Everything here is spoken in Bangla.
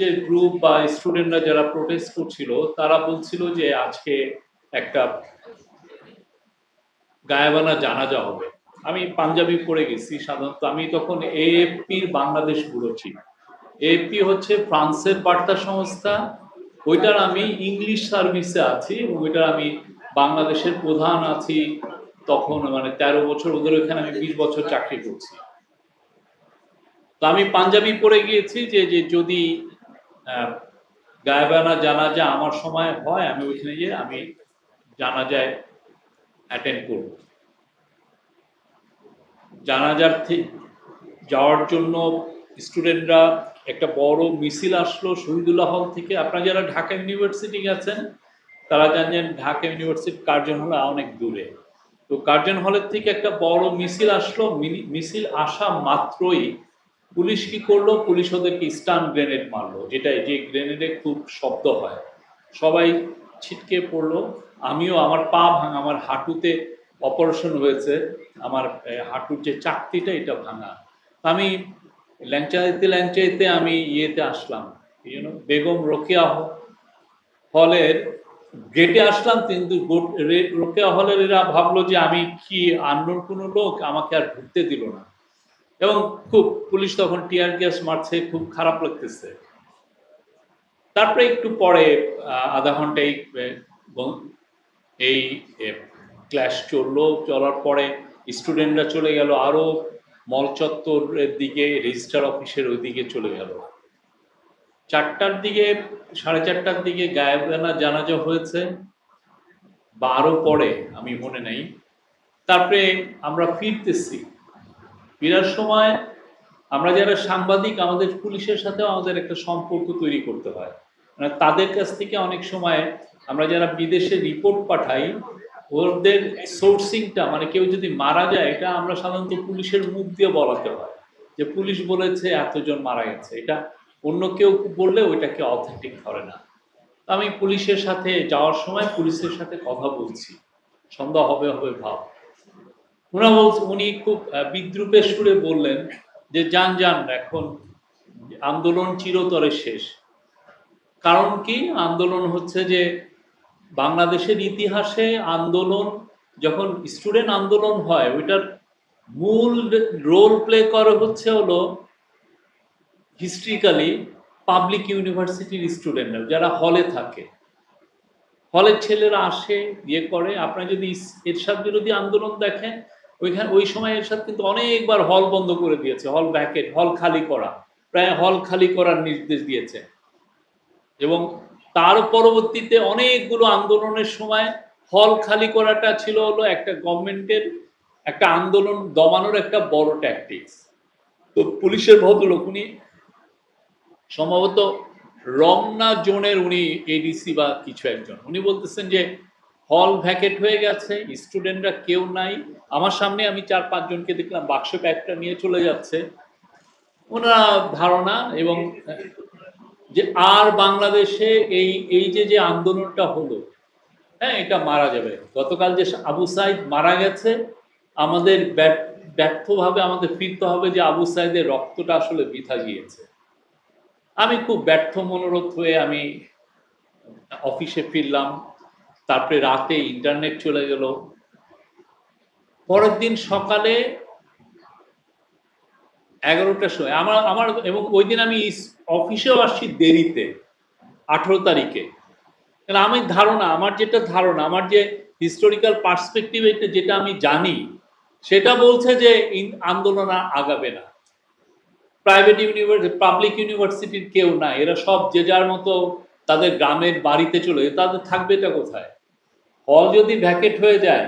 যে গ্রুপ বা স্টুডেন্টরা যারা প্রোটেস্ট করছিল, তারা বলছিল যে আজকে একটা গায়েবানা জানাজা হবে। আমি পাঞ্জাবি পড়ে গেছি, সাধারণত আমি তখন এএফপির বাংলাদেশ ব্যুরো ছিল এএফপি হচ্ছে ফ্রান্সের বার্তা সংস্থা, ওইটার আমি ইংলিশ সার্ভিসে আছি এবং ওইটার আমি বাংলাদেশের প্রধান আছি তখন মানে তেরো বছর ওদের ওখানে আমি বিশ বছর চাকরি করছি। তো আমি পাঞ্জাবি পড়ে গিয়েছি যে যদি গায়েবানা জানাজা আমার সময় হয়, আমি ওইখানে গিয়ে আমি জানাজায় অ্যাটেন্ড করব। জানাজার যাওয়ার জন্য স্টুডেন্টরা একটা বড় মিছিল আসলো শহীদুল্লাহ হল থেকে। আপনারা যারা ঢাকা ইউনিভার্সিটি গেছেন তারা জানেন ঢাকা ইউনিভার্সিটির কার্জন হল অনেক দূরে। তো কার্জন হলের থেকে একটা বড় মিছিল আসলো মিছিল আসা মাত্রই পুলিশ কি করল? পুলিশ ওদেরকে স্টান গ্রেনেড মারলো। যেটা যে গ্রেনেডে খুব শব্দ হয়। সবাই ছিটকে পড়ল। আমিও আমার পা ভাঙা, আমার হাঁটুতে অপারেশন হয়েছে। আমার হাঁটুর যে চাকতিটা, এটা ভাঙা। আমি ল্যাংচাইতে ল্যাংচাইতে আমি ইয়েতে আসলাম। জন্য বেগম রোকেয়া হলের গেটে আসলাম। কিন্তু রোকেয়া হলের এরা ভাবলো যে আমি কি আন্দোলন কোনো লোক? আমাকে আর ঢুকতে দিল না। এবং খুব পুলিশ তখন টিয়ার গ্যাস মারছে, খুব খারাপ লাগতেছে। তারপরে একটু পরে আধা ঘণ্টা এই ক্লাস চলল। চলার পরে স্টুডেন্টরা চলে গেল, আরও মল চত্বরের দিকে রেজিস্টার অফিসের ওই দিকে চলে গেল। চারটার দিকে, সাড়ে চারটার দিকে গায়েবানা জানাজা হয়েছে। বা আরও পরে, আমি মনে নেই। তারপরে আমরা ফিরতেছি। ফেরার সময় আমরা যারা সাংবাদিক, আমাদের পুলিশের সাথেও আমাদের একটা সম্পর্ক তৈরি করতে হয়। মানে তাদের কাছ থেকে অনেক সময় আমরা যারা বিদেশে রিপোর্ট পাঠাই, ওদের সোর্সিংটা মানে কেউ যদি মারা যায়, এটা আমরা সাধারণত পুলিশের মুখ দিয়ে বলাতে হয়। যে পুলিশ বলেছে, এতজন মারা গেছে। এটা অন্য কেউ বললে ওইটাকে অথেন্টিক ধরে না। আমি পুলিশের সাথে যাওয়ার সময় পুলিশের সাথে কথা বলছি। সন্ধ্যা হবে হবে ভাব। ওনা বলছে, উনি খুব বিদ্রুপের সুরে বললেন যে, যান যান, এখন আন্দোলন চিরতরে শেষ। কারণ কি? আন্দোলন হচ্ছে যে, বাংলাদেশের ইতিহাসে আন্দোলন, যখন স্টুডেন্ট আন্দোলন হয়, ওইটার মূল রোল প্লে করে হচ্ছে হলো হিস্ট্রিক্যালি পাবলিক ইউনিভার্সিটির স্টুডেন্টরা, যারা হলে থাকে। হলের ছেলেরা আসে ইয়ে করে। আপনারা যদি এরশাদ বিরোধী আন্দোলন দেখেন ওইখানে ওই সময় এরশাদ কিন্তু অনেকবার হল বন্ধ করে দিয়েছে, হল ব্যাকেট হল খালি করা। প্রায় হল খালি করার নির্দেশ দিয়েছে। এবং তার পরবর্তীতে অনেকগুলো আন্দোলনের সময় হল খালি করাটা ছিল হলো একটা গভর্নমেন্টের একটা আন্দোলন দমানোর একটা বড় ট্যাকটিক্স তো পুলিশের ভদ্রলোক উনি সম্ভবত রমনা জোনের উনি এডিসি বা কিছু একজন, উনি বলতেছেন যে হল ভ্যাকেট হয়ে গেছে স্টুডেন্টরা কেউ নাই। আমার সামনে আমি চার পাঁচজনকে দেখলাম বাক্স ব্যাগটা নিয়ে চলে যাচ্ছে। ওনারা ধারণা এবং, যে আর বাংলাদেশে এই এই যে যে আন্দোলনটা হলো হ্যাঁ এটা মারা যাবে। গতকাল যে আবু সাইদ মারা গেছে, আমাদের ব্যর্থ- ব্যর্থভাবে আমাদের ফিরতে হবে যে আবু সাইদের রক্তটা আসলে বৃথা গিয়েছে। আমি খুব ব্যর্থ, মনোরথ হয়ে আমি অফিসে ফিরলাম। তারপরে রাতে ইন্টারনেট চলে গেল। পরের দিন সকালে এগারোটার সময়, আমার আমার, এবং ওই দিন আমি অফিসেও আসছি দেরিতে, আঠেরো তারিখে। কারণ আমি ধারণা, আমার যেটা ধারণা, আমার যে হিস্টোরিক্যাল পার্সপেক্টিভ যেটা আমি জানি, সেটা বলছে যে আন্দোলন আগাবে না। প্রাইভেট ইউনিভার্সিটি পাবলিক ইউনিভার্সিটির কেউ না এরা সব যে যার মতো তাদের গ্রামের বাড়িতে চলে তাদের থাকবে এটা কোথায়? হল যদি ভ্যাকেট হয়ে যায়